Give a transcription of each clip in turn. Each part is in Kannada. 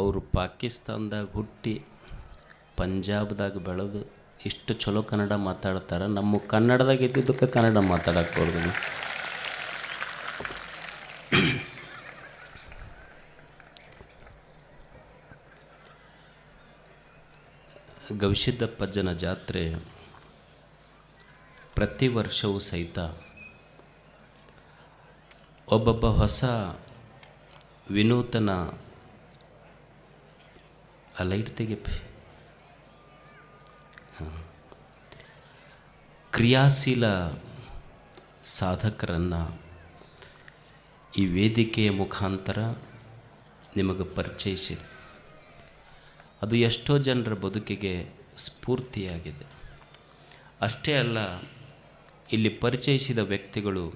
ಅವರು ಪಾಕಿಸ್ತಾನದಾಗ ಹುಟ್ಟಿ ಪಂಜಾಬ್ದಾಗ ಬೆಳೆದು ಇಷ್ಟು ಚಲೋ ಕನ್ನಡ ಮಾತಾಡ್ತಾರೆ. ನಮ್ಮ ಕನ್ನಡದಾಗ ಇದ್ದಿದ್ದಕ್ಕೆ ಕನ್ನಡ ಮಾತಾಡಕ್ಕೆ ಗವಿಸಿದ್ದಪ್ಪಜ್ಜನ ಜಾತ್ರೆ ಪ್ರತಿ ವರ್ಷವೂ ಸಹಿತ ಒಬ್ಬೊಬ್ಬ ಹೊಸ ವಿನೂತನ ಆ ಲೈಟ್ ತೆಗೆಪಿ ಕ್ರಿಯಾಶೀಲ ಸಾಧಕರನ್ನು ಈ ವೇದಿಕೆಯ ಮುಖಾಂತರ ನಿಮಗೆ ಪರಿಚಯಿಸಿದೆ ಅದು ಎಷ್ಟೋ ಜನರ ಬದುಕಿಗೆ ಸ್ಫೂರ್ತಿಯಾಗಿದೆ. ಅಷ್ಟೇ ಅಲ್ಲ, ಇಲ್ಲಿ ಪರಿಚಯಿಸಿದ ವ್ಯಕ್ತಿಗಳು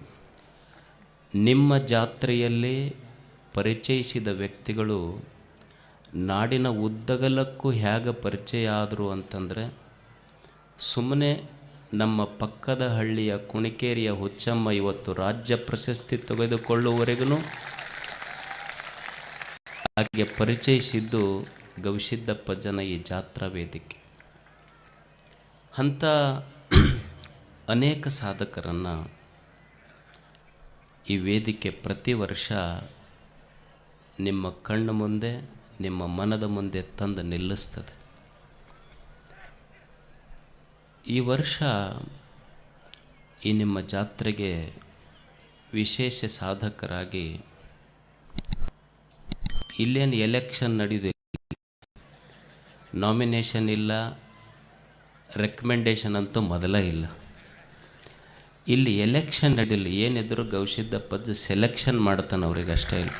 ನಿಮ್ಮ ಜಾತ್ರೆಯಲ್ಲೇ ಪರಿಚಯಿಸಿದ ವ್ಯಕ್ತಿಗಳು ನಾಡಿನ ಉದ್ದಗಲಕ್ಕೂ ಹೇಗೆ ಪರಿಚಯ ಆದರು ಅಂತಂದರೆ ಸುಮ್ಮನೆ ನಮ್ಮ ಪಕ್ಕದ ಹಳ್ಳಿಯ ಕುಣಿಕೇರಿಯ ಹುಚ್ಚಮ್ಮ ಇವತ್ತು ರಾಜ್ಯ ಪ್ರಶಸ್ತಿ ತೆಗೆದುಕೊಳ್ಳುವವರೆಗೂ ಹಾಗೆ ಪರಿಚಯಿಸಿದ್ದು ಗವಿಸಿದ್ದಪ್ಪ ಜನ ಈ ಜಾತ್ರಾ ವೇದಿಕೆ. ಅಂಥ ಅನೇಕ ಸಾಧಕರನ್ನು ಈ ವೇದಿಕೆ ಪ್ರತಿ ವರ್ಷ ನಿಮ್ಮ ಕಣ್ಣು ಮುಂದೆ ನಿಮ್ಮ ಮನದ ಮುಂದೆ ತಂದು ನಿಲ್ಲಿಸ್ತದೆ. ಈ ವರ್ಷ ಈ ನಿಮ್ಮ ಜಾತ್ರೆಗೆ ವಿಶೇಷ ಸಾಧಕರಾಗಿ ಇಲ್ಲೇನು ಎಲೆಕ್ಷನ್ ನಡೆಯುವುದಿಲ್ಲ ನಾಮಿನೇಷನ್ ಇಲ್ಲ, ರೆಕಮೆಂಡೇಷನ್ ಅಂತೂ ಮೊದಲ ಇಲ್ಲ. ಇಲ್ಲಿ ಎಲೆಕ್ಷನ್ ನಡೆಯಲಿ ಏನಿದ್ರು ಪದ್ದು ಸೆಲೆಕ್ಷನ್ ಮಾಡ್ತಾನೆ ಅವ್ರಿಗೆ ಅಷ್ಟೇ ಇಲ್ಲ.